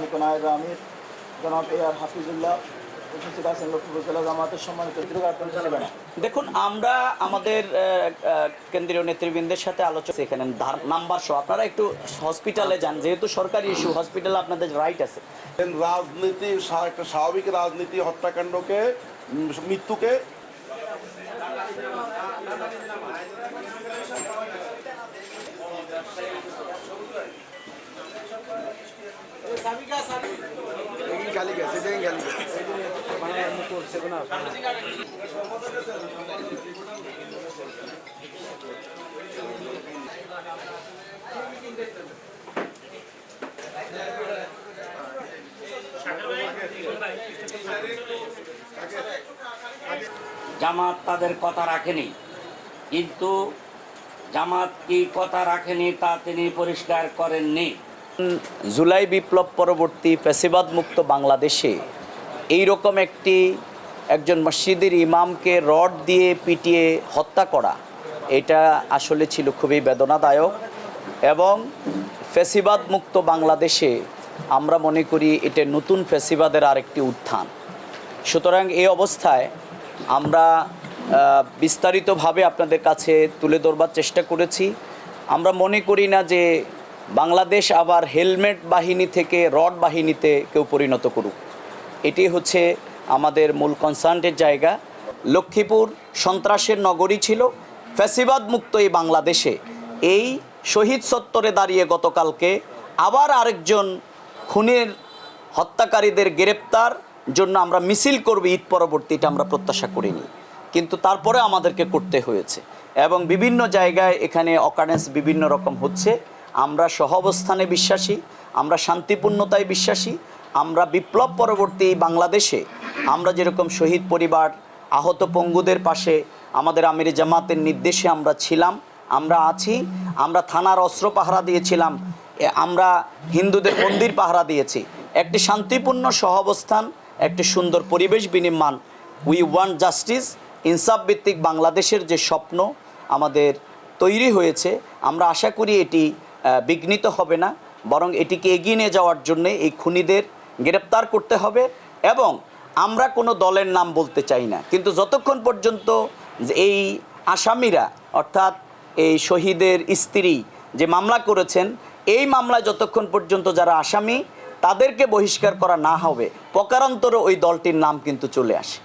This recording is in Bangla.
সম্মানিত নায়েব আমির, জনাব এ আর হাফিজুল্লাহ দেখুন, আমরা আমাদের কেন্দ্রীয় নেতৃবৃন্দের সাথে আলোচনা এখানে নাম্বার সহ। আপনারা একটু হসপিটালে যান, যেহেতু সরকারি ইস্যু হসপিটালে আপনাদের রাইট আছে। রাজনীতি একটা স্বাভাবিক রাজনীতি হত্যাকাণ্ডকে মৃত্যুকে জামাত তাদের কথা রাখেনি। কিন্তু জামাত কি কথা রাখেনি তা তিনি পরিষ্কার করেননি। জুলাই বিপ্লব পরবর্তী ফ্যাসিবাদ মুক্ত বাংলাদেশে এই রকম একটি একজন মসজিদের ইমামকে রড দিয়ে পিটিয়ে হত্যা করা, এটা আসলে ছিল খুবই বেদনাদায়ক এবং ফ্যাসিবাদ মুক্ত বাংলাদেশে আমরা মনে করি এটা নতুন ফ্যাসিবাদের আরেকটি উত্থান। সুতরাং এই অবস্থায় আমরা বিস্তারিতভাবে আপনাদের কাছে তুলে ধরবার চেষ্টা করেছি। আমরা মনে করি না যে বাংলাদেশ আবার হেলমেট বাহিনী থেকে রড বাহিনীতে কেউ পরিণত করুক। এটি হচ্ছে আমাদের মূল কনসার্নের জায়গা। লক্ষ্মীপুর সন্ত্রাসের নগরী ছিল, ফ্যাসিবাদ মুক্ত এই বাংলাদেশে। এই শহীদ সত্তরে দাঁড়িয়ে গতকালকে আবার আরেকজন খুনের হত্যাকারীদের গ্রেপ্তার জন্য আমরা মিছিল করব, ঈদ পরবর্তী এটা আমরা প্রত্যাশা করিনি। কিন্তু তারপরে আমাদেরকে করতে হয়েছে। এবং বিভিন্ন জায়গায় এখানে অকারেন্স বিভিন্ন রকম হচ্ছে। আমরা সহাবস্থানে বিশ্বাসী, আমরা শান্তিপূর্ণতায় বিশ্বাসী, আমরা বিপ্লব পরবর্তী বাংলাদেশে, আমরা যেরকম শহীদ পরিবার, আহত পঙ্গুদের পাশে আমাদের আমির জামাতের নির্দেশে আমরা ছিলাম, আমরা আছি, আমরা থানার অস্ত্র পাহারা দিয়েছিলাম আমরা হিন্দুদের মন্দির পাহারা দিয়েছি। একটি শান্তিপূর্ণ সহাবস্থান, একটি সুন্দর পরিবেশ বিনির্মাণ উই ওয়ান্ট জাস্টিস ইনসাফ ভিত্তিক বাংলাদেশের যে স্বপ্ন আমাদের তৈরি হয়েছে, আমরা আশা করি এটি বিঘ্নিত হবে না, বরং এটিকে এগিয়ে নিয়ে যাওয়ার জন্য এই খুনিদের গ্রেপ্তার করতে হবে এবং আমরা কোনো দলের নাম বলতে চাই না। কিন্তু যতক্ষণ পর্যন্ত এই আসামিরা, অর্থাৎ এই শহীদের স্ত্রী যে মামলা করেছেন, এই মামলায় যতক্ষণ পর্যন্ত যারা আসামি, তাদেরকে বহিষ্কার করা না হবে, প্রকারান্তরে ওই দলটির নাম কিন্তু চলে আসে।